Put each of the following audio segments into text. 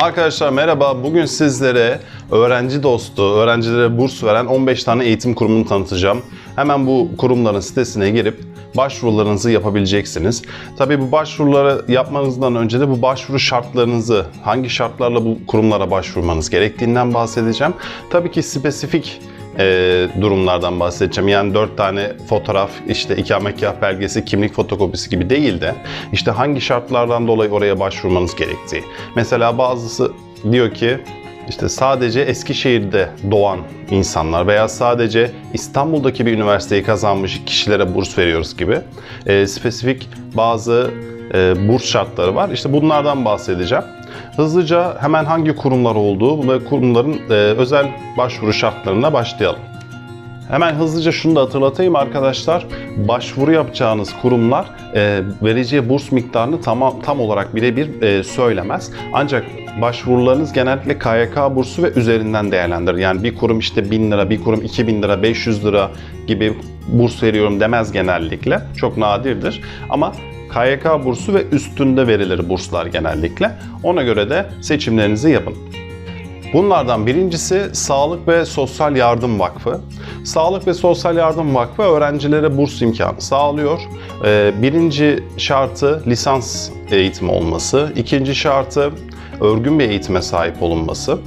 Arkadaşlar merhaba. Bugün sizlere öğrenci dostu, öğrencilere burs veren 15 tane eğitim kurumunu tanıtacağım. Hemen bu kurumların sitesine girip başvurularınızı yapabileceksiniz. Tabii bu başvuruları yapmanızdan önce de bu başvuru şartlarınızı, hangi şartlarla bu kurumlara başvurmanız gerektiğinden bahsedeceğim. Tabii ki spesifik e, durumlardan bahsedeceğim. Yani dört tane fotoğraf, işte ikametgah belgesi, kimlik fotokopisi gibi değil de işte hangi şartlardan dolayı oraya başvurmanız gerektiği. Mesela bazısı diyor ki işte sadece Eskişehir'de doğan insanlar veya sadece İstanbul'daki bir üniversiteyi kazanmış kişilere burs veriyoruz gibi e, spesifik bazı e, burs şartları var. İşte bunlardan bahsedeceğim. Hızlıca hemen hangi kurumlar olduğu ve kurumların e, özel başvuru şartlarına başlayalım. Hemen hızlıca şunu da hatırlatayım arkadaşlar. Başvuru yapacağınız kurumlar e, vereceği burs miktarını tam, tam olarak birebir e, söylemez. Ancak başvurularınız genellikle KYK bursu ve üzerinden değerlendirir. Yani bir kurum işte 1000 lira, bir kurum 2000 lira, 500 lira gibi burs veriyorum demez genellikle. Çok nadirdir. Ama KYK bursu ve üstünde verilir burslar genellikle. Ona göre de seçimlerinizi yapın. Bunlardan birincisi Sağlık ve Sosyal Yardım Vakfı. Sağlık ve Sosyal Yardım Vakfı öğrencilere burs imkanı sağlıyor. Ee, Birinci şartı lisans eğitimi olması. ikinci şartı örgün bir eğitime sahip olunması.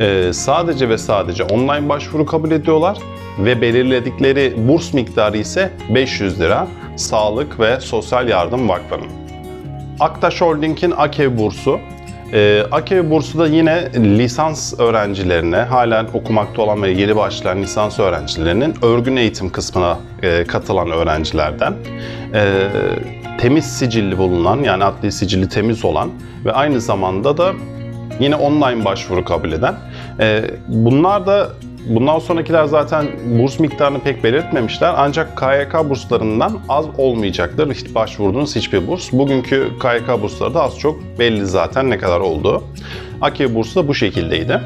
Ee, Sadece ve sadece online başvuru kabul ediyorlar ve belirledikleri burs miktarı ise 500 lira Sağlık ve Sosyal Yardım Vakfı'nın. Aktaş Holding'in AKEV bursu. Ee, AKEV bursu da yine lisans öğrencilerine, halen okumakta olan ve yeni başlayan lisans öğrencilerinin örgün eğitim kısmına e, katılan öğrencilerden. Ee, temiz sicilli bulunan, yani adli sicili temiz olan ve aynı zamanda da yine online başvuru kabul eden. Ee, bunlar da Bundan sonrakiler zaten burs miktarını pek belirtmemişler ancak KYK burslarından az olmayacaktır hiç başvurduğunuz hiçbir burs. Bugünkü KYK bursları da az çok belli zaten ne kadar olduğu. AKİ bursu da bu şekildeydi.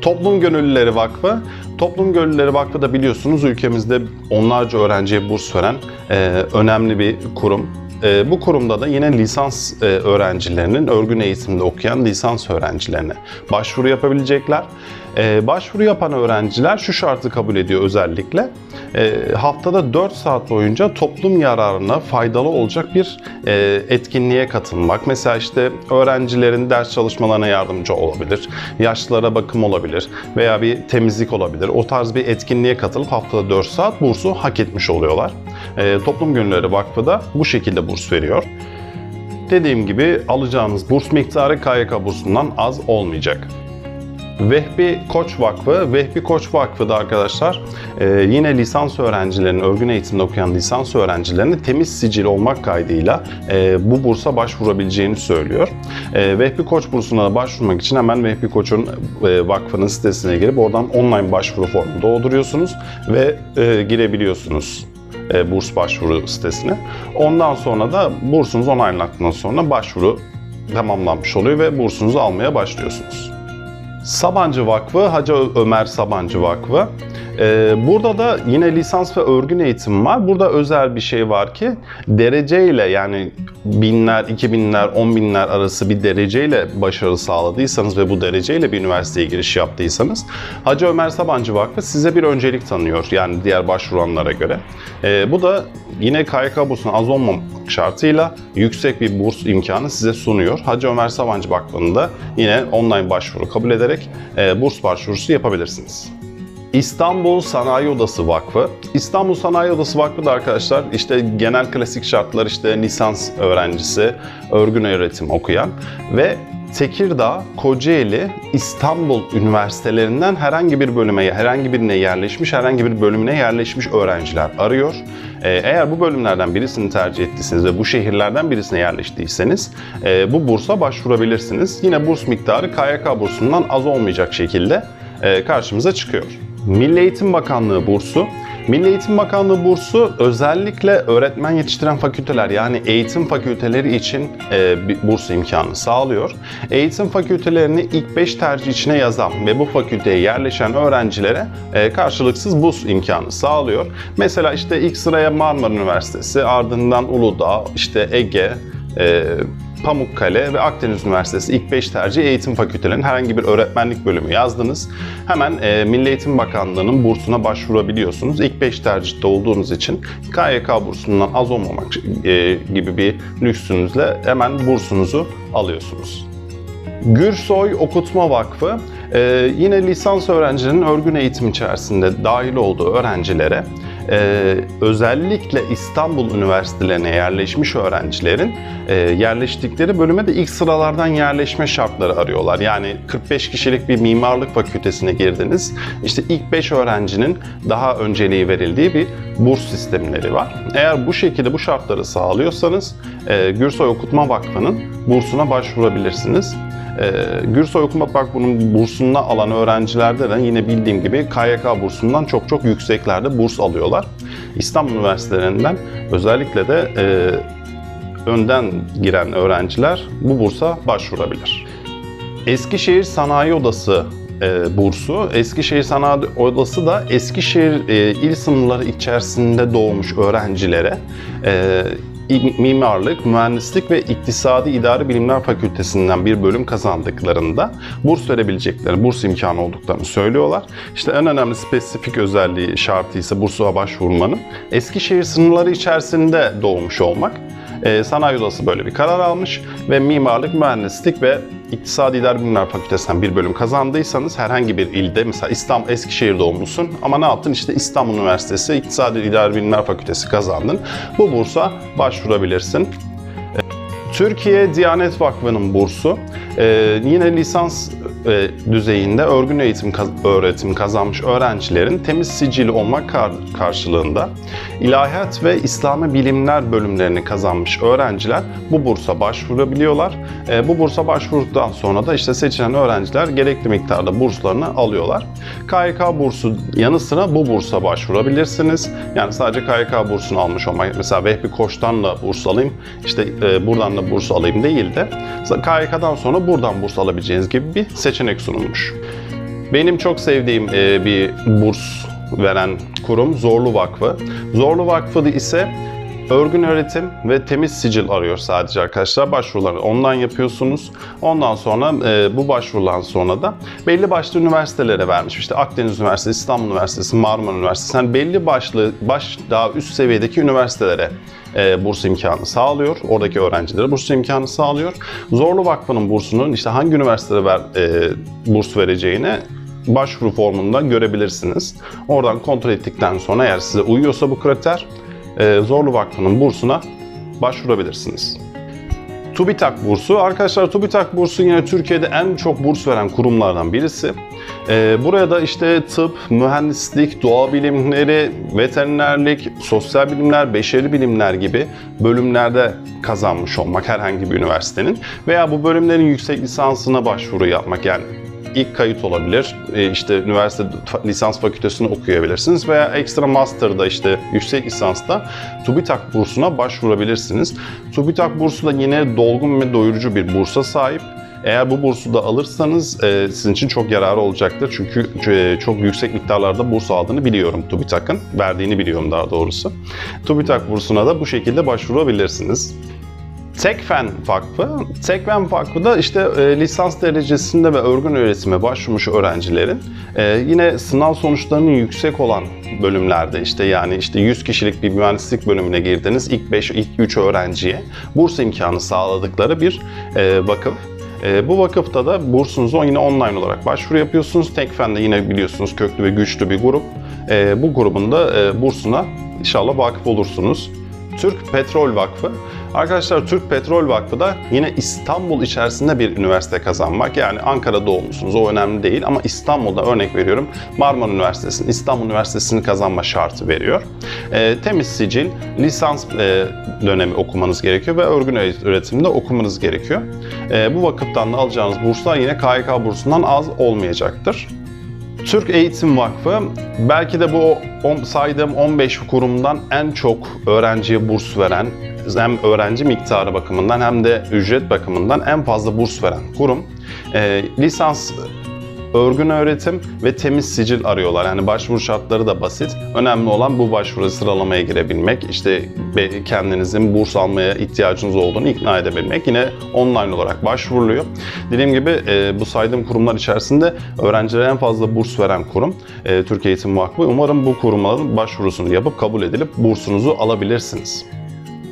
Toplum Gönüllüleri Vakfı. Toplum Gönüllüleri Vakfı da biliyorsunuz ülkemizde onlarca öğrenciye burs veren e, önemli bir kurum. E, bu kurumda da yine lisans e, öğrencilerinin, örgün eğitimde okuyan lisans öğrencilerine başvuru yapabilecekler. E, başvuru yapan öğrenciler şu şartı kabul ediyor özellikle. E, haftada 4 saat boyunca toplum yararına faydalı olacak bir e, etkinliğe katılmak. Mesela işte öğrencilerin ders çalışmalarına yardımcı olabilir, yaşlılara bakım olabilir veya bir temizlik olabilir. O tarz bir etkinliğe katılıp haftada 4 saat bursu hak etmiş oluyorlar. E, Toplum Gönülleri Vakfı da bu şekilde burs veriyor. Dediğim gibi alacağınız burs miktarı KYK bursundan az olmayacak. Vehbi Koç Vakfı, Vehbi Koç Vakfı da arkadaşlar e, yine lisans öğrencilerinin, örgün eğitimde okuyan lisans öğrencilerinin temiz sicil olmak kaydıyla e, bu bursa başvurabileceğini söylüyor. E, Vehbi Koç bursuna da başvurmak için hemen Vehbi Koç'un vakfının sitesine girip oradan online başvuru formu dolduruyorsunuz ve girebiliyorsunuz e, burs başvuru sitesine. Ondan sonra da bursunuz onaylandıktan sonra başvuru tamamlanmış oluyor ve bursunuzu almaya başlıyorsunuz. Sabancı Vakfı, Hacı Ömer Sabancı Vakfı. Ee, burada da yine lisans ve örgün eğitim var. Burada özel bir şey var ki dereceyle yani binler, iki binler, on binler arası bir dereceyle başarı sağladıysanız ve bu dereceyle bir üniversiteye giriş yaptıysanız Hacı Ömer Sabancı Vakfı size bir öncelik tanıyor yani diğer başvuranlara göre. Ee, bu da yine KYK bursunun az olmamak şartıyla yüksek bir burs imkanı size sunuyor. Hacı Ömer Sabancı Vakfı'nda yine online başvuru kabul ederek e, burs başvurusu yapabilirsiniz. İstanbul Sanayi Odası Vakfı. İstanbul Sanayi Odası Vakfı da arkadaşlar işte genel klasik şartlar işte lisans öğrencisi, örgün öğretim okuyan ve Tekirdağ, Kocaeli, İstanbul üniversitelerinden herhangi bir bölüme, herhangi birine yerleşmiş, herhangi bir bölümüne yerleşmiş öğrenciler arıyor. Ee, Eğer bu bölümlerden birisini tercih ettiyseniz ve bu şehirlerden birisine yerleştiyseniz e, bu bursa başvurabilirsiniz. Yine burs miktarı KYK bursundan az olmayacak şekilde e, karşımıza çıkıyor. Milli Eğitim Bakanlığı bursu. Milli Eğitim Bakanlığı bursu özellikle öğretmen yetiştiren fakülteler yani eğitim fakülteleri için e, bir burs imkanı sağlıyor. Eğitim fakültelerini ilk 5 tercih içine yazan ve bu fakülteye yerleşen öğrencilere e, karşılıksız burs imkanı sağlıyor. Mesela işte ilk sıraya Marmara Üniversitesi, ardından Uludağ, işte Ege, e, Pamukkale ve Akdeniz Üniversitesi ilk 5 tercih eğitim fakültelerinin herhangi bir öğretmenlik bölümü yazdınız. Hemen e, Milli Eğitim Bakanlığı'nın bursuna başvurabiliyorsunuz. İlk 5 tercihte olduğunuz için KYK bursundan az olmamak e, gibi bir lüksünüzle hemen bursunuzu alıyorsunuz. Gürsoy Okutma Vakfı e, yine lisans öğrencilerinin örgün eğitim içerisinde dahil olduğu öğrencilere e, özellikle İstanbul üniversitelerine yerleşmiş öğrencilerin e, yerleştikleri bölüme de ilk sıralardan yerleşme şartları arıyorlar. Yani 45 kişilik bir mimarlık fakültesine girdiniz. İşte ilk 5 öğrencinin daha önceliği verildiği bir burs sistemleri var. Eğer bu şekilde bu şartları sağlıyorsanız e, Gürsoy Okutma Vakfı'nın bursuna başvurabilirsiniz. Ee, Gürsoy Okuma Vakfı'nın bursunu alan öğrencilerde de yine bildiğim gibi KYK bursundan çok çok yükseklerde burs alıyorlar. İstanbul Üniversitelerinden özellikle de e, önden giren öğrenciler bu bursa başvurabilir. Eskişehir Sanayi Odası e, bursu. Eskişehir Sanayi Odası da Eskişehir e, il sınırları içerisinde doğmuş öğrencilere e, mimarlık, mühendislik ve iktisadi idari bilimler fakültesinden bir bölüm kazandıklarında burs verebilecekleri, burs imkanı olduklarını söylüyorlar. İşte en önemli spesifik özelliği şartı ise bursa başvurmanın Eskişehir sınırları içerisinde doğmuş olmak. Ee, Sanayi Odası böyle bir karar almış ve mimarlık, mühendislik ve İktisadi İdari Bilimler Fakültesinden bir bölüm kazandıysanız herhangi bir ilde mesela İstanbul, Eskişehir doğumlusun ama ne yaptın işte İstanbul Üniversitesi İktisadi İdari Bilimler Fakültesi kazandın. Bu bursa başvurabilirsin. Türkiye Diyanet Vakfı'nın bursu ee, yine lisans e, düzeyinde örgün eğitim öğretim kazanmış öğrencilerin temiz sicili olmak kar karşılığında ilahiyat ve İslami bilimler bölümlerini kazanmış öğrenciler bu bursa başvurabiliyorlar. E, bu bursa başvurduktan sonra da işte seçilen öğrenciler gerekli miktarda burslarını alıyorlar. KYK bursu yanı sıra bu bursa başvurabilirsiniz. Yani sadece KYK bursunu almış olmak mesela Vehbi Koç'tan da burs alayım işte e, buradan da burs alayım değil de KYK'dan sonra buradan burs alabileceğiniz gibi bir seçenek sunulmuş. Benim çok sevdiğim e, bir burs veren kurum Zorlu Vakfı. Zorlu Vakfı ise örgün öğretim ve temiz sicil arıyor sadece arkadaşlar. Başvuruları ondan yapıyorsunuz. Ondan sonra e, bu başvurulan sonra da belli başlı üniversitelere vermiş. İşte Akdeniz Üniversitesi, İstanbul Üniversitesi, Marmara Üniversitesi. Yani belli başlı, baş daha üst seviyedeki üniversitelere e, burs imkanı sağlıyor. Oradaki öğrencilere burs imkanı sağlıyor. Zorlu Vakfı'nın bursunun işte hangi üniversitede ver, e, burs vereceğini başvuru formunda görebilirsiniz. Oradan kontrol ettikten sonra eğer size uyuyorsa bu kriter Zorlu Vakfı'nın bursuna başvurabilirsiniz. TÜBİTAK bursu. Arkadaşlar TÜBİTAK bursu yine Türkiye'de en çok burs veren kurumlardan birisi. Ee, buraya da işte tıp, mühendislik, doğa bilimleri, veterinerlik, sosyal bilimler, beşeri bilimler gibi bölümlerde kazanmış olmak herhangi bir üniversitenin veya bu bölümlerin yüksek lisansına başvuru yapmak yani ilk kayıt olabilir. E, işte üniversite lisans fakültesini okuyabilirsiniz veya ekstra master'da işte yüksek lisansta TÜBİTAK bursuna başvurabilirsiniz. TÜBİTAK bursu da yine dolgun ve doyurucu bir bursa sahip. Eğer bu bursu da alırsanız e, sizin için çok yararı olacaktır. Çünkü e, çok yüksek miktarlarda burs aldığını biliyorum TÜBİTAK'ın. Verdiğini biliyorum daha doğrusu. TÜBİTAK bursuna da bu şekilde başvurabilirsiniz. Tekfen Vakfı. Tekfen Vakfı da işte e, lisans derecesinde ve örgün öğretime başvurmuş öğrencilerin e, yine sınav sonuçlarının yüksek olan bölümlerde işte yani işte 100 kişilik bir mühendislik bölümüne girdiniz ilk 5 ilk 3 öğrenciye burs imkanı sağladıkları bir e, vakıf. E, bu vakıfta da bursunuzu yine online olarak başvuru yapıyorsunuz. Tekfen de yine biliyorsunuz köklü ve güçlü bir grup. E, bu grubun da e, bursuna inşallah vakıf olursunuz. Türk Petrol Vakfı. Arkadaşlar Türk Petrol Vakfı da yine İstanbul içerisinde bir üniversite kazanmak. Yani Ankara doğumlusunuz o önemli değil ama İstanbul'da örnek veriyorum Marmara Üniversitesi'nin İstanbul Üniversitesi'ni kazanma şartı veriyor. E, temiz sicil, lisans e, dönemi okumanız gerekiyor ve örgün öğretimde okumanız gerekiyor. E, bu vakıftan da alacağınız burslar yine KYK bursundan az olmayacaktır. Türk Eğitim Vakfı belki de bu saydığım 15 kurumdan en çok öğrenciye burs veren, hem öğrenci miktarı bakımından hem de ücret bakımından en fazla burs veren kurum. E, lisans örgün öğretim ve temiz sicil arıyorlar. Yani başvuru şartları da basit. Önemli olan bu başvuru sıralamaya girebilmek. İşte kendinizin burs almaya ihtiyacınız olduğunu ikna edebilmek. Yine online olarak başvuruluyor. Dediğim gibi e, bu saydığım kurumlar içerisinde öğrencilere en fazla burs veren kurum e, Türkiye Eğitim Vakfı. Umarım bu kurumların başvurusunu yapıp kabul edilip bursunuzu alabilirsiniz.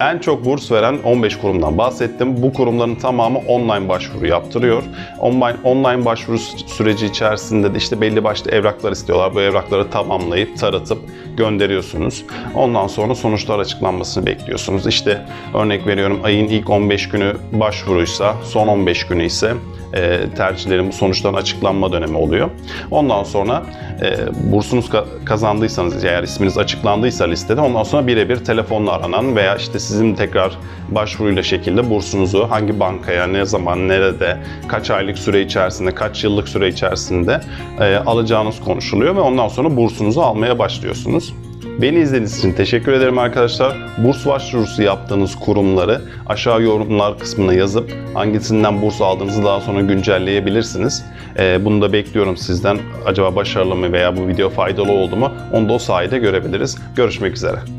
En çok burs veren 15 kurumdan bahsettim. Bu kurumların tamamı online başvuru yaptırıyor. Online, online başvuru süreci içerisinde de işte belli başlı evraklar istiyorlar. Bu evrakları tamamlayıp, taratıp gönderiyorsunuz. Ondan sonra sonuçlar açıklanmasını bekliyorsunuz. İşte örnek veriyorum ayın ilk 15 günü başvuruysa, son 15 günü ise e, tercihlerin sonuçların açıklanma dönemi oluyor. Ondan sonra e, bursunuz ka- kazandıysanız eğer isminiz açıklandıysa listede ondan sonra birebir telefonla aranan veya işte sizin tekrar başvuruyla şekilde bursunuzu hangi bankaya, ne zaman, nerede, kaç aylık süre içerisinde, kaç yıllık süre içerisinde e, alacağınız konuşuluyor ve ondan sonra bursunuzu almaya başlıyorsunuz. Beni izlediğiniz için teşekkür ederim arkadaşlar. Burs başvurusu yaptığınız kurumları aşağı yorumlar kısmına yazıp hangisinden burs aldığınızı daha sonra güncelleyebilirsiniz. Ee, bunu da bekliyorum sizden. Acaba başarılı mı veya bu video faydalı oldu mu? Onu da o sayede görebiliriz. Görüşmek üzere.